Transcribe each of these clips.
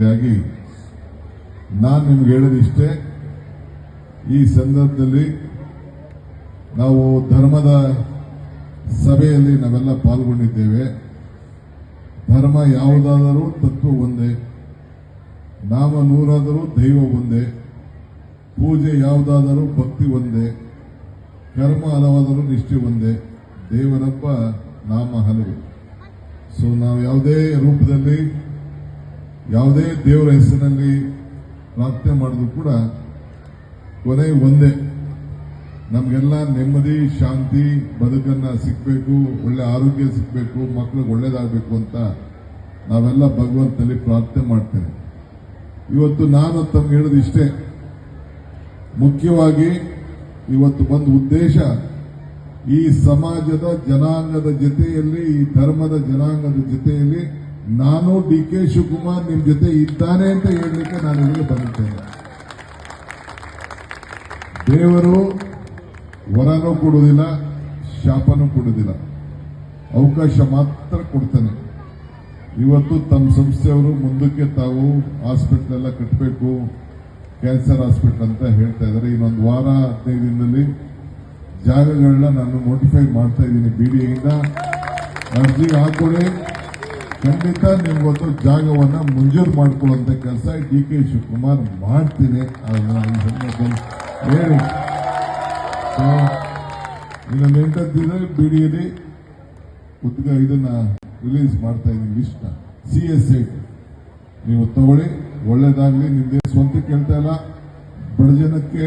ಹಾಗಾಗಿ ನಾನು ನಿಮ್ಗೆ ಹೇಳೋದಿಷ್ಟೇ, ಈ ಸಂದರ್ಭದಲ್ಲಿ ನಾವು ಧರ್ಮದ ಸಭೆಯಲ್ಲಿ ನಾವೆಲ್ಲ ಪಾಲ್ಗೊಂಡಿದ್ದೇವೆ. ಧರ್ಮ ಯಾವುದಾದರೂ ತತ್ವ ಒಂದೇ, ನಾಮ ನೂರಾದರೂ ದೈವ ಒಂದೇ, ಪೂಜೆ ಯಾವುದಾದರೂ ಭಕ್ತಿ ಒಂದೇ, ಕರ್ಮ ಹಲವಾದರೂ ನಿಷ್ಠೆ ಒಂದೇ ದೇವರಪ್ಪ ನಾಮ ಹಲವು. ಸೊ ನಾವು ಯಾವುದೇ ರೂಪದಲ್ಲಿ ಯಾವುದೇ ದೇವರ ಹೆಸರಿನಲ್ಲಿ ಪ್ರಾರ್ಥನೆ ಮಾಡಿದ್ರು ಕೂಡ ಕೊನೆ ಒಂದೇ. ನಮಗೆಲ್ಲ ನೆಮ್ಮದಿ, ಶಾಂತಿ, ಬದುಕನ್ನ ಸಿಗಬೇಕು ಒಳ್ಳೆ ಆರೋಗ್ಯ ಸಿಗಬೇಕು ಮಕ್ಕಳಿಗೆ ಒಳ್ಳೇದಾಗಬೇಕು ಅಂತ ನಾವೆಲ್ಲ ಭಗವಂತನಲ್ಲಿ ಪ್ರಾರ್ಥನೆ ಮಾಡ್ತೇವೆ. ಇವತ್ತು ನಾನು ತಮ್ಗೆ ಹೇಳೋದು ಇಷ್ಟೇ. ಮುಖ್ಯವಾಗಿ ಇವತ್ತು ಬಂದ ಉದ್ದೇಶ, ಈ ಸಮಾಜದ ಜನಾಂಗದ ಜೊತೆಯಲ್ಲಿ, ಈ ಧರ್ಮದ ಜನಾಂಗದ ಜೊತೆಯಲ್ಲಿ ನಾನು ಡಿ ಕೆ ಶಿವಕುಮಾರ್ ನಿಮ್ ಜೊತೆ ಇದ್ದಾನೆ ಅಂತ ಹೇಳಲಿಕ್ಕೆ ನಾನು ಇಲ್ಲಿಗೆ ಬಂದಿದ್ದೇನೆ. ದೇವರು ವರನೂ ಕೊಡುವುದಿಲ್ಲ ಶಾಪನೂ ಕೊಡುವುದಿಲ್ಲ ಅವಕಾಶ ಮಾತ್ರ ಕೊಡ್ತಾನೆ. ಇವತ್ತು ತಮ್ಮ ಸಂಸ್ಥೆಯವರು ಮುಂದಕ್ಕೆ ತಾವು ಹಾಸ್ಪಿಟಲ್ ಎಲ್ಲ ಕಟ್ಟಬೇಕು ಕ್ಯಾನ್ಸರ್ ಹಾಸ್ಪಿಟಲ್ ಅಂತ ಹೇಳ್ತಾ ಇದ್ದಾರೆ. ಇನ್ನೊಂದು ವಾರ ಹದಿನೈದು ದಿನದಲ್ಲಿ ಜಾಗಗಳನ್ನ ನಾನು ನೋಟಿಫೈ ಮಾಡ್ತಾ ಇದ್ದೀನಿ. ಬಿ ಬಿಡಿಎಯಿಂದ ಅರ್ಜಿ ಹಾಕೊಳ್ಳಿ ಖಂಡಿತ ನಿಮ್ಗೊತ್ತು ಜಾಗವನ್ನ ಮಂಜೂರು ಮಾಡ್ಕೊಳ್ಳುವಂತ ಕೆಲಸ ಡಿ ಕೆ ಶಿವಕುಮಾರ್ ಮಾಡ್ತೀನಿ. ಹೇಳಿ. ಇನ್ನೊಂದು ಎಂಟತ್ತಿದ್ರೆ ಬಿಡಿಯಲ್ಲಿ ಉದ್ಗ ಇದನ್ನ ರಿಲೀಸ್ ಮಾಡ್ತಾ ಇದ್ದೀನಿ ಲಿಸ್ಟ್ ಸಿ ಎಸ್ ಐ ನೀವು ತಗೊಳ್ಳಿ. ಒಳ್ಳೇದಾಗ್ಲಿ, ನಿಮ್ದೇ ಸ್ವಂತ ಕೇಳ್ತಾ ಇಲ್ಲ ಬಡ ಜನಕ್ಕೆ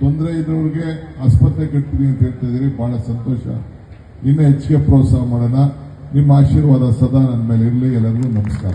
ತೊಂದರೆ ಇದ್ದವ್ರಿಗೆ ಆಸ್ಪತ್ರೆ ಕಟ್ತೀನಿ ಅಂತ ಹೇಳ್ತಾ ಇದ್ದೀರಿ. ಬಹಳ ಸಂತೋಷ. ಇನ್ನೂ ಹೆಚ್ಚಿಗೆ ಪ್ರೋತ್ಸಾಹ ಮಾಡೋಣ. ನಿಮ್ಮ ಆಶೀರ್ವಾದ ಸದಾ ನನ್ನ ಮೇಲೆ ಇರಲಿ. ಎಲ್ಲರಿಗೂ ನಮಸ್ಕಾರ.